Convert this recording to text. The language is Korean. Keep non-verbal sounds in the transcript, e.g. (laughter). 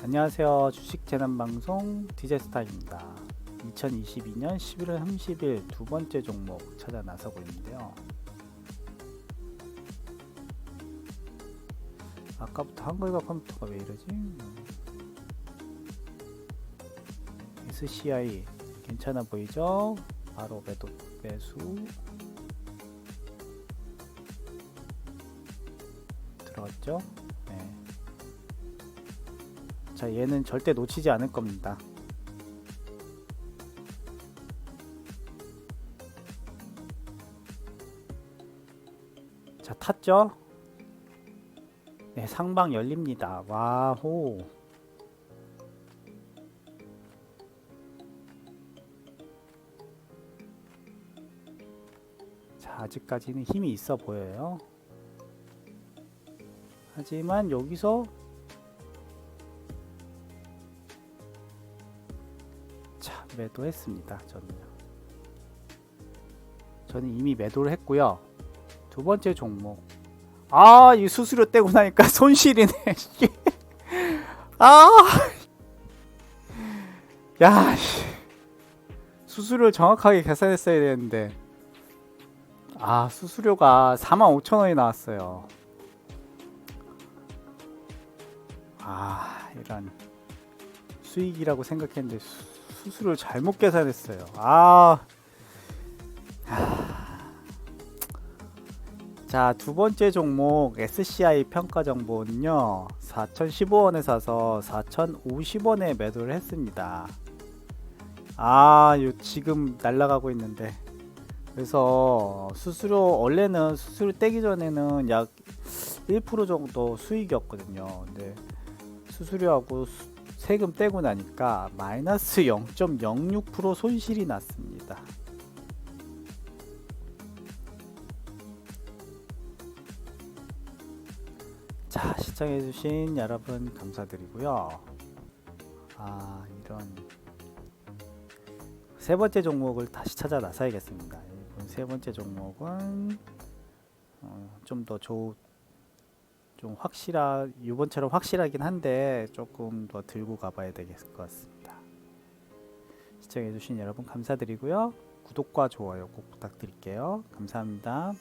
안녕하세요. 주식 재난 방송 디제스타입니다. 2022년 11월 30일 두 번째 종목 찾아 나서고 있는데요. 아까부터 한글과 컴퓨터가 왜 이러지? SCI 괜찮아 보이죠? 바로 매도 매수 들어갔죠? 네. 자, 얘는 절대 놓치지 않을 겁니다. 자, 탔죠? 네, 상방 열립니다. 와호. 자, 아직까지는 힘이 있어 보여요. 하지만 여기서 매도했습니다 저는요. 저는 이미 매도를 했고요. 두 번째 종목. 아 이 수수료 떼고 나니까 (laughs) 손실이네. 씨. (laughs) 아! 야, 씨. 수수료 정확하게 계산했어야 되는데. 아 수수료가 45,000원이 나왔어요. 아 이런 수익이라고 생각했는데 수, 수수료를 잘못 계산했어요 아 자, 두 번째 종목 SCI 평가 정보는요. 4,015원에 사서 4,050원에 매도를 했습니다. 아, 요 지금 날아가고 있는데. 그래서 수수료 원래는 수수료 떼기 전에는 약 1% 정도 수익이었거든요. 근데 수수료하고 수- 세금 떼고 나니까 마이너스 0.06% 손실이 났습니다. 자, 시청해주신 여러분 감사드리고요. 아, 이런 세 번째 종목을 다시 찾아 나서야겠습니다. 이번 세 번째 종목은 어, 좀더 좋, 좀 확실하, 이번처럼 확실하긴 한데 조금 더 들고 가봐야 되겠을 것 같습니다. 시청해주신 여러분 감사드리고요. 구독과 좋아요 꼭 부탁드릴게요. 감사합니다.